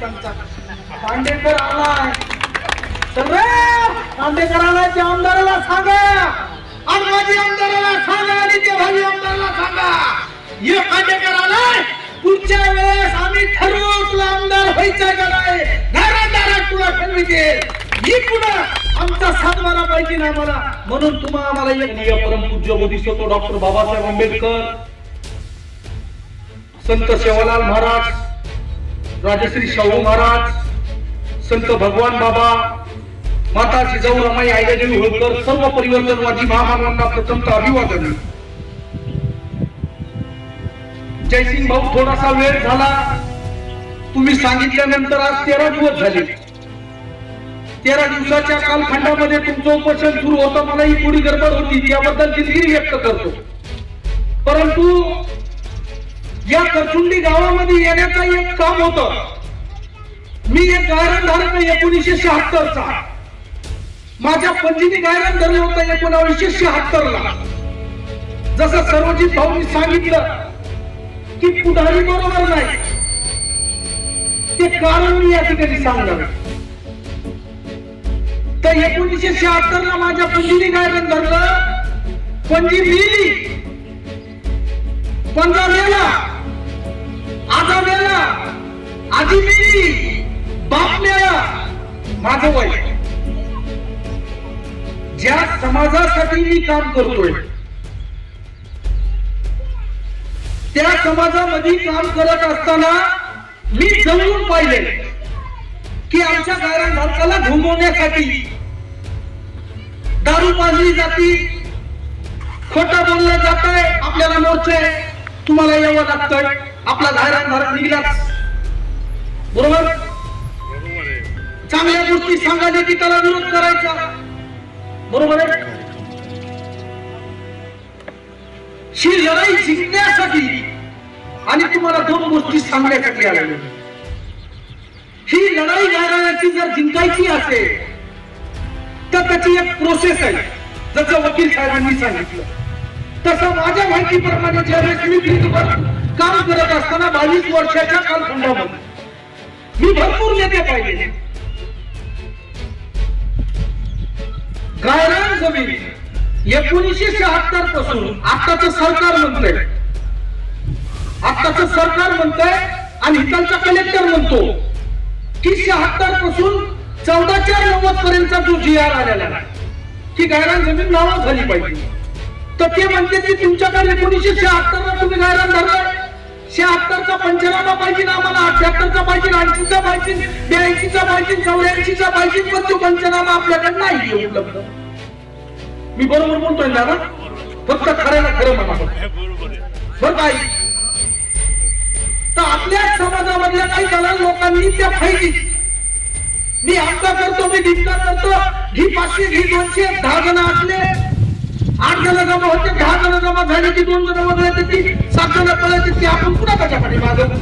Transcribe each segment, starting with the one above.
त्यांचा दांडेकर आलाय. तर रे दांडेकर आलाय त्या आमदाराला सांगा. आणि माझी आमदाराला सांगा आणि त्या भावी आमदाराला सांगा. हे दांडेकर आलाय पुढच्या वेळेस आम्ही ठरवू तुला आमदार व्हायचा का नाही. दारात दारात तुला ठरविते ही पुन्हा आमचा सातबारा पाहिजे ना आम्हाला. म्हणून तुम्हा आम्हाला एक माननीय परमपूज्य बोधिसत्व डॉक्टर बाबासाहेब आंबेडकर संत सेवालाल महाराज राजश्री शाहू महाराज संत भगवान बाबा माता जिजाऊ रमाई आयल्यादेवी होळकर सर्व परिवर्तनवादी महामानवांना प्रथमतः अभिवादन. जयसिंग भाऊ थोडासा वेळ झाला. तुम्ही सांगितल्यानंतर आज तेरा दिवस झाले. तेरा दिवसाच्या कालखंडामध्ये तुमचं उपोषण सुरू होतं मला ही थोडी गडबड होती त्याबद्दल दिलगिरी व्यक्त करतो. परंतु या करचुंडी गावामध्ये येण्याचं एक काम होत. मी एक गायरन धारक एकोणीसशे एकोणीसशे शहात्तरचा. माझ्या पंजीने गायरन धरलं होतं एकोणावीसशे शहात्तर ला जसं सर्वजित भाऊनी सांगितलं की पुढारी बरोबर नाही. ते कारण मी या ठिकाणी सांगणार तर एकोणीसशे शहात्तर ला माझ्या पंजीने गायरन धरलं पंजी लिहिली पंधरा आजा मेला आजी मेली बाप मेला माझं वय. ज्या समाजासाठी मी काम करतोय त्या समाजामध्ये काम करत असताना मी जमून पाहिले की आमच्या गायरान भारताला घुमवण्यासाठी दारू पाजली जाती खोटं बोललं जात आहे आपल्याला मोर्चे तुम्हाला यावं लागतंय. आपला धायरान धारक निघलाच. बरोबर? चांगल्या गोष्टी सांगायच्या की त्याला विरोध करायचा. बरोबर आहे? ही लढाई जिंकण्यासाठी आणि तुम्हाला दोन गोष्टी सांगण्यासाठी आलेलो ही लढाई गायराची जर जिंकायची असेल तर त्याची एक प्रोसेस आहे. जसं वकील साहेबांनी सांगितलं. तसं माझ्या माहितीप्रमाणे ज्यावेळेस मी फील्डवर काम करत असताना बावीस वर्षाच्या कालखंडामध्ये. मी भरपूर नेते पाहिले. गायरान जमीन एकोणीशे शहात्तरपासून आताच सरकार म्हणतंय. आताच सरकार म्हणतंय आणि हितांचा कलेक्टर म्हणतो की शहात्तरपासून चौदा चार नव्वद पर्यंतचा जो जी आर आलेला आहे की गायरान जमीन नावं झाली पाहिजे. तर ते म्हणते की तुमच्याकडे एकोणीशे शहात्तर ला तुम्ही गायरान शहात्तरचा पंचनामा पाहिजे आम्हाला अठ्याहत्तरचा पाहिजे ऐंशीचा पाहिजे ब्याऐंशीचा पाहिजे चौऱ्याऐंशीचा पाहिजे पण तो पंचनामा आपल्याकडे नाही उपलब्ध. मी बरोबर बोलतोय दादा? फक्त खऱ्याला खरं म्हणा बरं काय तर आपल्या समाजामधल्या काही दलाल लोकांनी त्या फायदी मी आमचा करतो मी धिक्कार करतो. ही पाचशे ही दोनशे दहा जण असले आठ जण जमा होते दहा जण जमा झाले की दोन जण वगळले ती सात जण पळायचे ती आपण पुन्हा त्याच्याकडे मागत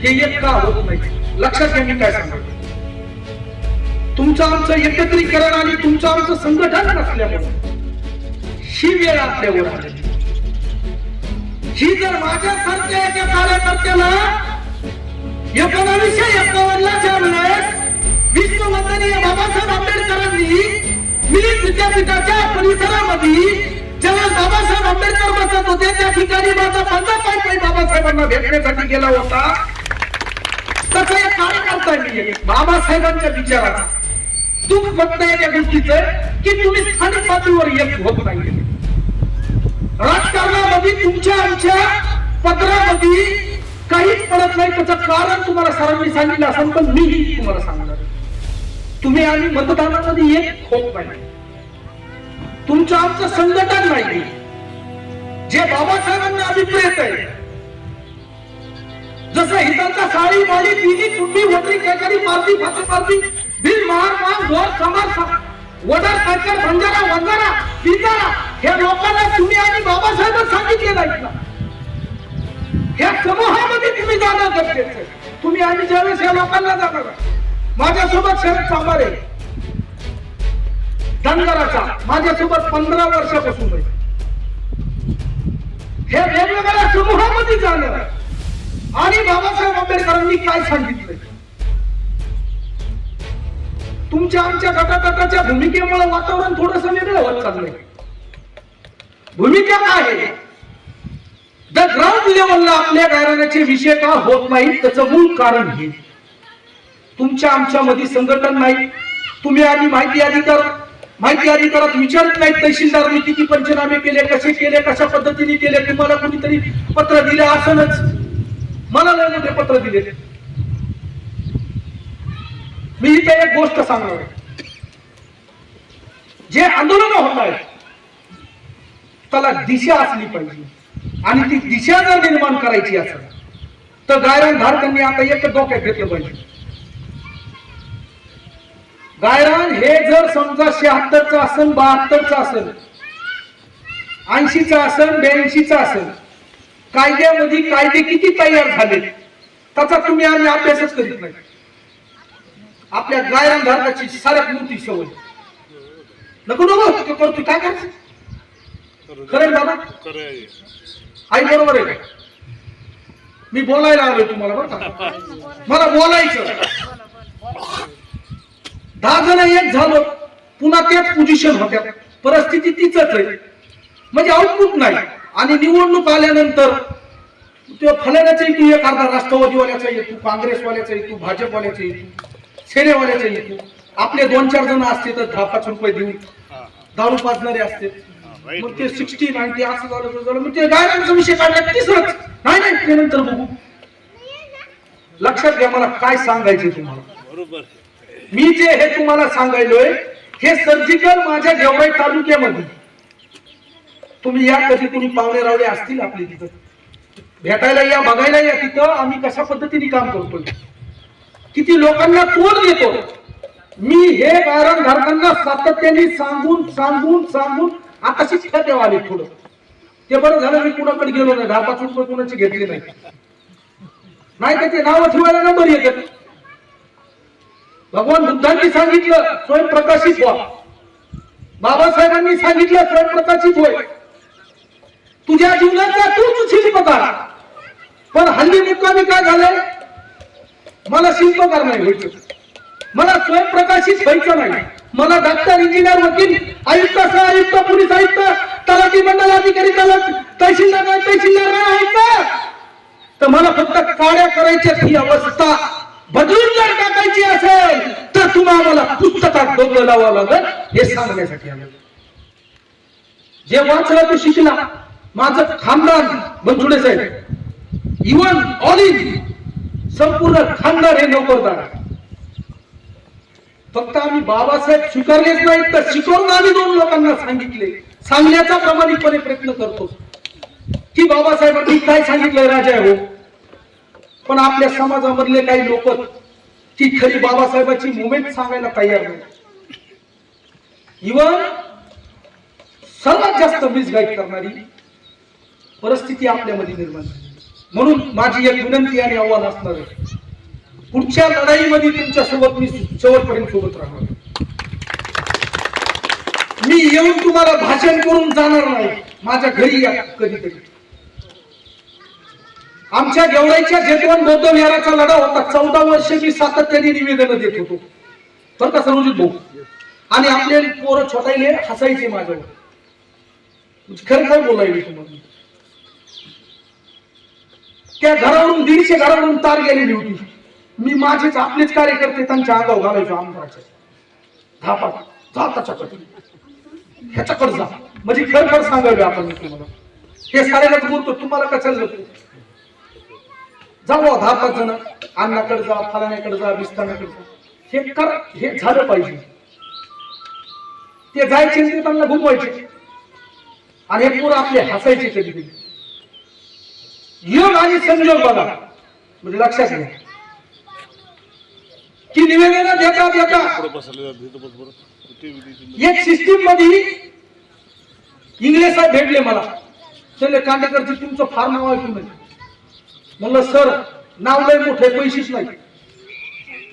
हे एक का होत नाही? लक्षात घ्या मी काय सांगतो. तुमचं आमचं एकत्रीकरण आणि तुमचं आमचं संघटन नसल्यामुळे ही वेळ आपल्यावर आलेली ही जर माझ्यासारख्या एका कार्यकर्त्याला एकोणावीसशे एकावन्नच्या वेळेस विश्ववंदनीय बाबासाहेब आंबेडकरांनी मिलिंद विद्यापीठाच्या परिसरामध्ये जेव्हा बाबासाहेब आंबेडकर बसत होते. त्या ठिकाणी माझा पंधरा पाय बाबासाहेबांना भेटण्यासाठी गेला होता. तसं एक कार्यकर्ता मी बाबासाहेबांच्या विचाराचा दुःख फक्त या गोष्टीचं की तुम्ही स्थानिक पातळीवर येत होत नाही. राजकारणामध्ये तुमच्या आमच्या पत्रामध्ये काहीच पडत नाही. त्याचं कारण तुम्हाला सरांनी सांगितलं असेल पण मीही तुम्हाला सांगितलं. तुम्ही आम्ही मतदानामध्ये एक होत नाही तुमचं आमचं संघटन नाही जे बाबासाहेबांना अभिप्रेत आहे. जसं हिताचा साडी माळी दिली तुम्ही वडरी काहीतरी मारती फाती मारती बिल महार मान घोर समाज वडर सरकार बंजारा वंजारा पिंजारा हे लोकांना तुम्ही आणि बाबासाहेब सांगितले नाही ना ह्या समूहामध्ये तुम्ही जाणं गरजेचं तुम्ही आणि ज्यावेळेस या लोकांना जाणार माझ्यासोबत शरद सांबारे. धनगराचा. माझ्यासोबत पंधरा वर्षापासून आहे. हे वेगवेगळ्या समूहामध्ये जाणं आणि बाबासाहेब आंबेडकरांनी काय सांगितलंय? तुमच्या आमच्या गटागटाच्या भूमिकेमुळे वातावरण थोडस वेगळं होत चाललंय. भूमिका काय आहे? द ग्राउंड लेवलला आपल्या गायनाचे विषय का होत नाही त्याचं मूळ कारण हे. तुमच्या आमच्यामध्ये संघटन नाही. तुम्ही आम्ही माहिती अधिकार माहिती अधिकारात विचारत नाही तहसीलदारांनी किती पंचनामे केले कसे केले कशा पद्धतीने केले तुम्हाला कोणीतरी पत्र दिले असनच. मला लय मोठे पत्र दिले. मी इथे एक गोष्ट सांगणार आहे. जे आंदोलन होत आहे त्याला दिशा असली पाहिजे. आणि ती दिशा जर निर्माण करायची असेल तर गायरान धारकांनी आता एक डोक्यात घेतलं पाहिजे. गायरान हे जर समजा शहात्तरचं असेल बहात्तरचं असेल ऐंशीचं असेल ब्याऐंशीचं असेल कायद्यामध्ये कायदे किती तयार झाले त्याचा तुम्ही आम्ही अभ्यासच करीत नाही. आपल्या गायरान धारकाची साऱ्यात मोठी सवय. नको नको ते करतो काय करायचं खरं दादा आई बरोबर आहे का? मी बोलायला आलोय तुम्हाला बरं का? मला बोलायचं. दहा जण एक झालो पुन्हा तेच पोझिशन होत्या. परिस्थिती तीच आहे. म्हणजे आउटपुट नाही. आणि निवडणूक आल्यानंतर तो फलाण्याचा तू एक अर्धा राष्ट्रवादीवाल्याचा येतो काँग्रेसवाल्याचा येतो भाजपवाल्याचा येतो सेनेवाल्याचा येतो. आपले दोन चार जण असते तर दहा पाच रुपये देऊन दारू पाजणारे असते. मग ते सिक्स्टी नाईन्टी असं झालं झालं. मग ते गायनांचा विषय काढला तिसरंच. नाही नाही ते नंतर बघू. लक्षात घ्या मला काय सांगायचे तुम्हाला. बरोबर. मी जे हे तुम्हाला सांगायलोय हे सर्जिकल माझ्या गेवराई तालुक्यामध्ये. तुम्ही या कधी तुम्ही पाहुणे रावले असतील आपले तिथं. भेटायला या बघायला या तिथं. आम्ही कशा पद्धतीने काम करतोय? किती लोकांना तोड देतो? मी हे कारण धारकांना सातत्याने सांगून सांगून सांगून आता शिक्षक आले थोडं. ते बरं झालं मी कुणाकडे गेलो नाही. दहा पाच रुपये कुणाचे घेतले नाही. नाही तर ते नाव ठेवायला नंबर येतात. भगवान बुद्धांनी सांगितलं स्वयंप्रकाशित व्हा. बाबासाहेबांनी सांगितलं स्वयंप्रकाशित होय. तुझ्या जीवनाचा तूच शिल्पकार पण हल्ली मुक्कामी काय झालंय? मला शिल्पकार नाही व्हायचं मला स्वयंप्रकाशित व्हायचं नाही. मला डॉक्टर इंजिनियर वकील आयुक्त सह आयुक्त पोलीस आयुक्त तलाठी मंडल अधिकारी तलाठी तहसीलदार तहसीलदार नाही तर मला फक्त काड्या करायच्या ही अवस्था. बदलून जर टाकायची असेल तर तुम्हाला पुस्तकात डोकं लावावं लागल हे सांगण्यासाठी आलं. जे वाचला तो शिकला. माझं खानदान बनसुडे साहेब. इवन ऑल इन संपूर्ण खानदान हे नोकरदार. फक्त आम्ही बाबासाहेब स्वीकारलेच नाहीत तर शिकवून आम्ही दोन लोकांना सांगितले. सांगण्याचा प्रामाणिकपणे प्रयत्न करतो. की बाबासाहेबांनी काय सांगितलंय राजा हो? पण आपल्या समाजामधले काही लोक ती खरी बाबासाहेबांची मुमेंट सांगायला तयार नाही. इवन सर्वात जास्त मिसगाईड करणारी परिस्थिती आपल्यामध्ये निर्माण झाली. म्हणून माझी एक विनंती आणि आव्हान असणार आहे पुढच्या लढाईमध्ये तुमच्यासोबत मी शेवटपर्यंत सोबत राहणार मी येऊन तुम्हाला भाषण करून जाणार नाही. माझ्या घरी या कधीतरी. आमच्या गेवराईच्या जेतवन बौद्ध विहाराचा लढा होता. चौदा वर्ष मी सातत्याने निवेदन देत होतो. बरं का सरोजित भाऊ? आणि आपले पोरं छोटाईले हसायचे माझ्यावर. खर खरं खरं बोलायला तुम्हाला त्या घरावरून दीडशे घरावरून तार गेलेली होती. मी माझेच आपलेच कार्यकर्ते त्यांच्या अंगावर घालायचो आमदाराच्या. धापा जा त्याच्याकडे. ह्याच्याकडे जा. म्हणजे खर खर सांगावे आपण तुम्हाला. हे साऱ्यालाच बोलतो तुम्हाला कशाला जातो जाऊ दहा पाच जण अन्नाकडे जा फलाण्याकडे जा विस्ताराकडे जा. हे कर हे झालं पाहिजे. ते जायचे ते त्यांना घुमवायचे. आणि हे पोरं आपले हसायचे कधी कधी. योग आणि संयोग बघा. म्हणजे लक्षात घ्या. की निवेदन देता देता. एक सिस्टीममध्ये इंग्लिश भेटले मला. चले कांडेकरची तुमचं फार नाव ऐकून म्हणजे म्हणलं सर नाव लय मोठे पैसेच नाही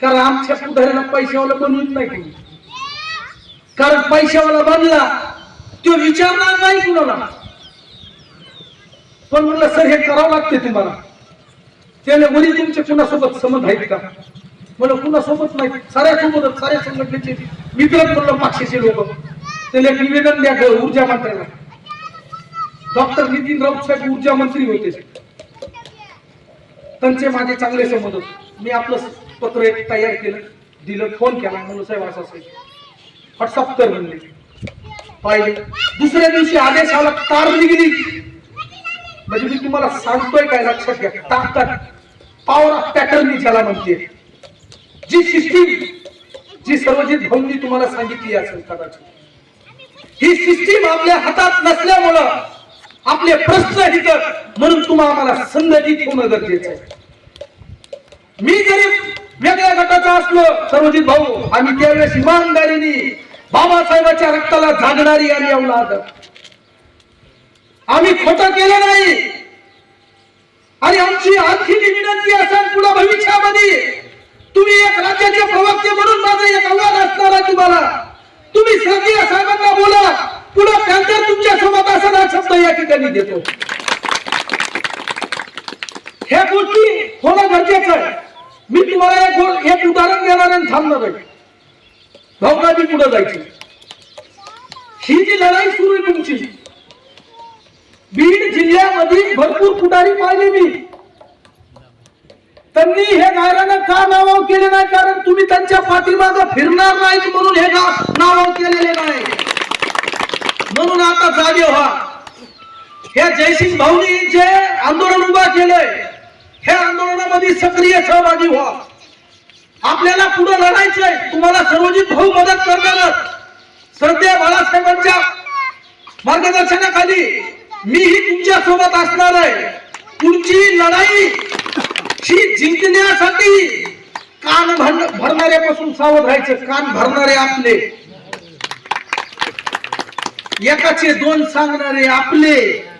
कारण आमच्या पुढाऱ्याला पैशावाला बनवत नाही कोणी. कारण पैशावाला बनला तो विचारणार नाही कुणाला. पण म्हणलं सर हे करावं लागते तुम्हाला. त्याने वरी तुमचे कुणासोबत संबंध आहेत का? मला कुणासोबत नाही. साऱ्या सोबत साऱ्या संघटनेचे. मित्र म्हणलं पक्षाचे लोक. त्याला एक निवेदन द्या ऊर्जा मंत्र्याला डॉक्टर नितीन राऊत साहेब ऊर्जा मंत्री होते त्यांचे माझे चांगले संबंध. होते. मी आपलं पत्र एक तयार केलं दिलं फोन केला म्हणून साहेब असं असेल व्हॉट्सअप कर म्हणले. पाहिले. दुसऱ्या दिवशी आदेश आला तार निघली म्हणजे मी तुम्हाला सांगतोय काय लक्षात घ्या. ताकद पॉवर ऑफ पॅटर्न ज्याला म्हणते. जी सिस्टीम जी सर्वजित भाऊंनी तुम्हाला सांगितली असेल कदाचित. ही सिस्टीम आपल्या हातात नसल्यामुळं आपले प्रश्न हिकर म्हणून तुम्हाला आम्हाला संघटित होणं गरजेचं आहे. मी जरी वेगळ्या गटाचा असलो सर्वजित भाऊ आम्ही त्यावेळेस इमानदारीने बाबासाहेबाच्या रक्ताला जागणारी आणि अवलाद आम्ही खोटं केलं नाही. आणि आमची आणखी विनंती असेल पुढे भविष्यामध्ये तुम्ही एक राज्याचे प्रवक्ते म्हणून माझा एक अवाद असणार तुम्हाला. तुम्ही सगळ्या साहेबांना बोला पुढे पॅन्टर तुमच्यासोबत असं हा शब्द या ठिकाणी देतो. ह्या गोष्टी होणं गरजेचं आहे. मी तुम्हाला एक एक उदाहरण देणार आणि थांबणार आहे. भाऊकाजी पुढे जायची. ही जी लढाई सुरू आहे तुमची बीड जिल्ह्यामध्ये भरपूर पुढारी पाहिले मी. त्यांनी हे गायरानं का नाव केले नाही? कारण तुम्ही त्यांच्या पाठीमागं फिरणार नाहीत म्हणून हे गाव नाव केलेले नाही. म्हणून आता जागे व्हा. हे जयसिंग भाऊनी जे आंदोलन उभा केलंय. हे आंदोलनामध्ये सक्रिय सहभागी व्हा. आपल्याला पुढे लढायचंय. तुम्हाला सर्वजित भाऊ मदत करणारच. सध्या बाळासाहेबांच्या मार्गदर्शनाखाली मीही तुमच्यासोबत असणार आहे. तुमची लढाई ही जिंकण्यासाठी कान भर भरणाऱ्यापासून सावध राहायचं कान भरणारे आपले. एकाचे दोन सांगणारे आपले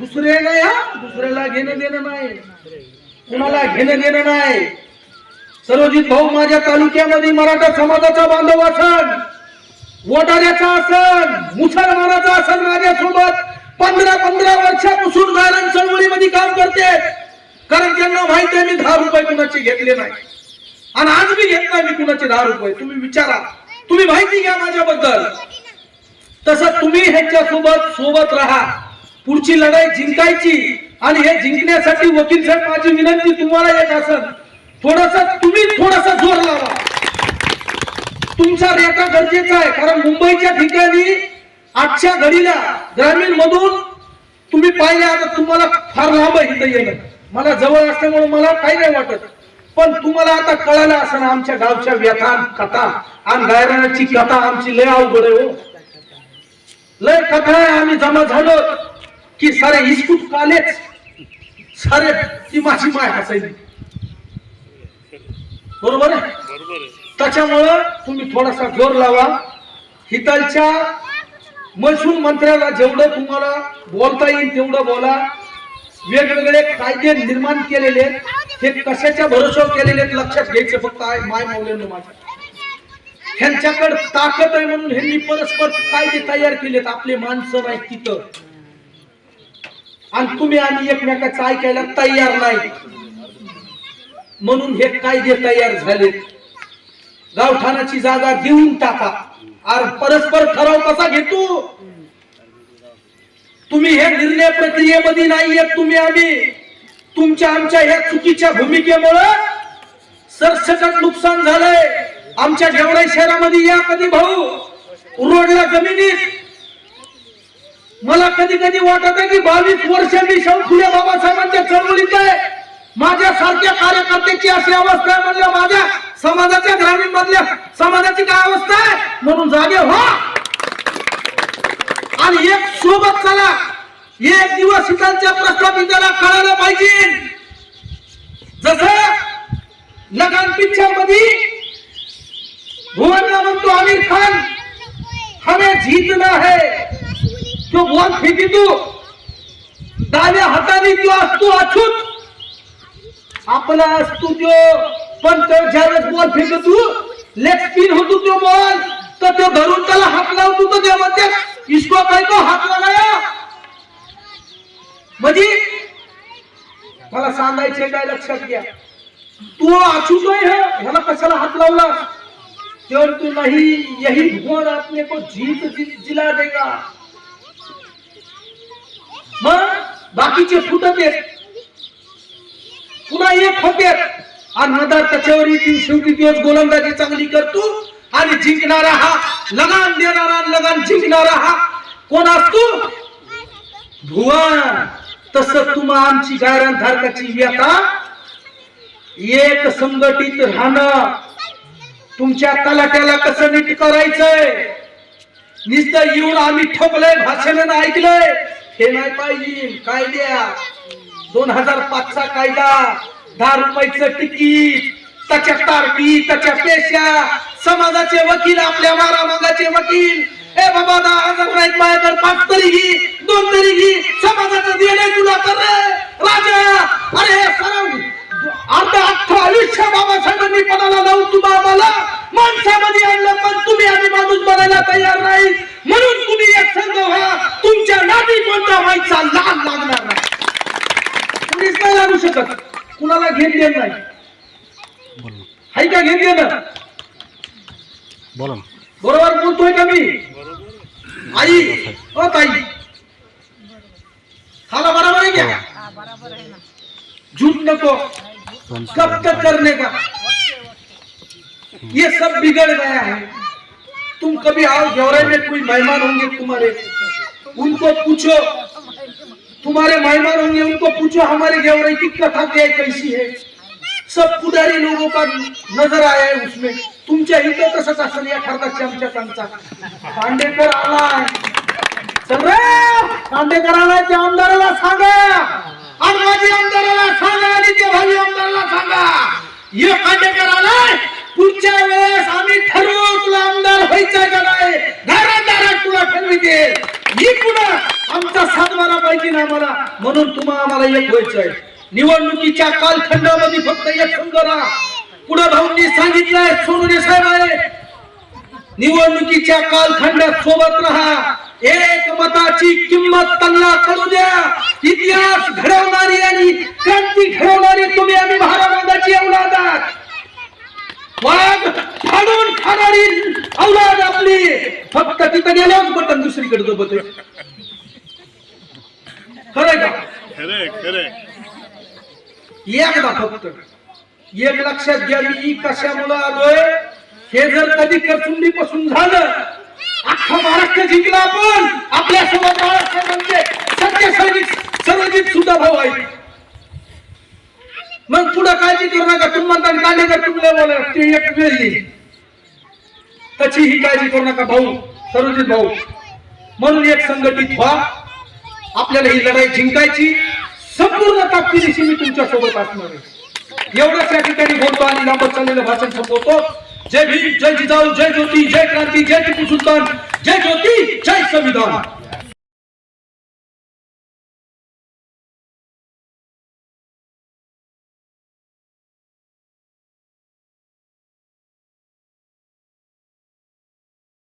दुसरे नाही हा? दुसऱ्याला घेणं देणं नाही. कुणाला घेणं देणं नाही. सरोजित भाऊ माझ्या तालुक्यामध्ये मराठा समाजाचा बांधव असन वडाऱ्याचा असन मुसलमानाचा असन माझ्यासोबत पंधरा पंधरा वर्षापासून गायरन चळवळीमध्ये काम करते. कारण त्यांना माहिती आहे मी दहा रुपये कुणाचे घेतले नाही. आणि आज मी घेत नाही मी कुणाचे दहा रुपये. तुम्ही विचारा. तुम्ही माहिती घ्या माझ्याबद्दल. तसं तुम्ही ह्याच्या सोबत सोबत राहा. पुढची लढाई जिंकायची आणि हे जिंकण्यासाठी वकील साहेब माझी विनंती तुम्हाला येत असेल थोडस तुम्ही थोडासा जोर लावा. तुमचा रेटा गरजेचा आहे कारण मुंबईच्या ठिकाणी आजच्या घडीला ग्रामीण मधून तुम्ही पाहिले आता तुम्हाला फार लांब इथं येणं. मला जवळ असल्यामुळे मला काही नाही वाटत. पण तुम्हाला आता कळालं असं आमच्या गावच्या व्यथा कथा आणि गायरानाची कथा आमची लय अवघड आहे हो. लय कथा आम्ही जमा झालो की सारे इस्कूट कॉलेज सारे ती माझी माय हसायची बरोबर आहे? त्याच्यामुळं तुम्ही थोडासा जोर लावा. हितालच्या महसूल मंत्र्याला जेवढं तुम्हाला बोलता येईल तेवढं बोला. वेगवेगळे कायदे निर्माण केलेले. हे कशाच्या भरोशावर केलेले लक्षात घ्यायचे फक्त आहे माय मावलेलं माझ्या. ह्यांच्याकडे ताकद आहे म्हणून ह्यांनी परस्पर कायदे तयार केलेत आपले माणसं नाही तिथं. आणि तुम्ही आणि एकमेकाचं ऐकायला तयार नाही म्हणून हे कायदे तयार झालेत. गावठाणाची जागा देऊन टाका. आर परस्पर ठराव कसा घेतो? तुम्ही हे निर्णय प्रक्रियेमध्ये नाही येत तुम्ही आम्ही. तुमच्या आमच्या ह्या चुकीच्या भूमिकेमुळं सरसकट नुकसान झालंय. आमच्या गेवराई शहरामध्ये या कधी भाऊ? रोडला जमिनीत. मला कधी कधी वाटत आहे की बावीस वर्ष मी शाहू फुले बाबासाहेबांच्या चळवळीत आहे. माझ्या सारख्या कार्यकर्त्याची अशी अवस्था आहे म्हणलं माझ्या समाजाच्या ग्रामीण मधल्या समाजाची काय अवस्था आहे? म्हणून जागे व्हा. आणि एक सोबत चला. एक दिवस इथांच्या प्रस्थापिताला कळायला पाहिजे. जसं लगान पिक्चरमध्ये हमें जीतना है तो बोल फेकी तू डाव्या हाताने तो असतो अछूत। आपला असतो तो पण तो ज्यावेळेस बॉल फेकतो लेग स्पिन होतो तो बॉल तर तो धरून त्याला हात लावतो तो देव म्हणते इसको काय तो हात लागाया म्हणजे मला सांगायचे काय लक्षात घ्या। तू अछूतो आहे ह्याला कशाला हात लावला क्यों तू नहीं यही भुवन अपने को जीत जिला देगा। मग बाकीचे फुटत आहेत पुन्हा एक होते आणि नंतर त्याच्यावर येतील शेवटी दिवस गोलंदाजी चांगली करतो आणि जिंकणारा हा लगान देणारा लगान जिंकणारा हा। कोण असतो भुवन तस तुम्हा आमची गायरान धारकाची व्यथा। एक संघटित राहणं तुमच्या तलाट्याला कसं नीट करायचंय? नुसतं येऊन आम्ही ठोकलंय भाषण ऐकलंय. हे नाही पाहिजे कायद्या. दोन हजार पाचचा कायदा दहा रुपयाचं तिकीट त्याच्या तारपी त्याच्या पेशा. समाजाचे वकील आपल्या मारामागाचे वकील. ए बाबा दहा हजार नाही माझ्याकडे पाच तरी घे दोन तरी घे. समाजाचं देणे तुला तर राजा. अरे हे अर्ध अख्खं आयुष्य बाबासाहेबांनी पणाला लावून तुम्हा आम्हाला माणसामध्ये आणलं पण तुम्ही आम्ही माणूस बनायला तयार नाही म्हणून तुम्ही एक संघ व्हा तुमच्या नाती कोणता व्हायचा लाल लागणार नाही कुणीच नाही लागू शकत कुणाला घेण देण नाही हाय का घेण देणं बोला ना बरोबर बोलतोय का मी आई ओ ताई खाला बरोबर आहे क्या झूठ नको कब तक करने का? ये सब बिगड़ गया है। तुम कभी आओ गौरव में कोई मेहमान होंगे तुम्हारे उनको पूछो। तुम्हारे मेहमान होंगे उनको पूछो हमारे गेवराई की कथा क्या है कैसी है। सब पुढारी लोगों का नजर आया है उसमें। तुमच्या इथं तसंच असेल या ठरदाच्या आमच्या सांगता। पांडेकर आलाय चल रे! पांडेकर आलाय त्या आमदाराला सांगा! आणि माझी आमदाराला सांगा आणि त्या भावी आमदाराला सांगा. एखाद्या कराला पुढच्या वेळेस आम्ही ठरवू तुला आमदार व्हायचा का नाही. दारात दारात तुला ठरविते मी पुन्हा आमचा सातबारा पाहिजे ना आम्हाला. म्हणून तुम्हा आम्हाला एक व्हायचंय. निवडणुकीच्या कालखंडामध्ये फक्त एक संघ राहा. पुढे भाऊंनी सांगितलंय सोनुरे साहेब आहे. निवडणुकीच्या कालखंडात सोबत राहा. एक मताची किंमत त्यांना कळू द्या. इतिहास घडवणारी आणि क्रांती घडवणारी तुम्ही आम्ही महाराजांची औलाद वाघ फाडून खाणारी औलाद आपली. फक्त तिथं गेल्यावर बटन दुसरीकडे दबत खरंय का? खरे खरे एकदा फक्त. एक लक्षात घ्या मी कशामुळे आलोय? हे जर कधी करचुंडी पासून झालं अख्खा महाराष्ट्र जिंकला आपण. आपल्यासोबत म्हणजे सत्य सैनिक सर्वजित सुद्धा भाऊ आहे. मग पुढे काळजी करू नका. तुम्हाला कांडेकर तुमले बोला ती एक वेळ येईल. त्याची ही काळजी करू नका भाऊ सर्वजित भाऊ. म्हणून एक संघटित व्हा. आपल्याला ही लढाई जिंकायची. संपूर्ण ताकदीशी मी तुमच्यासोबत असणार आहे. एवढंच या ठिकाणी बोलतो आणि लांबत चाललेलं भाषण संपवतो. जय भीम जय जिजाऊ जय ज्योती जय क्रांती जय टिपू सुलतान जय ज्योती जय संविधान।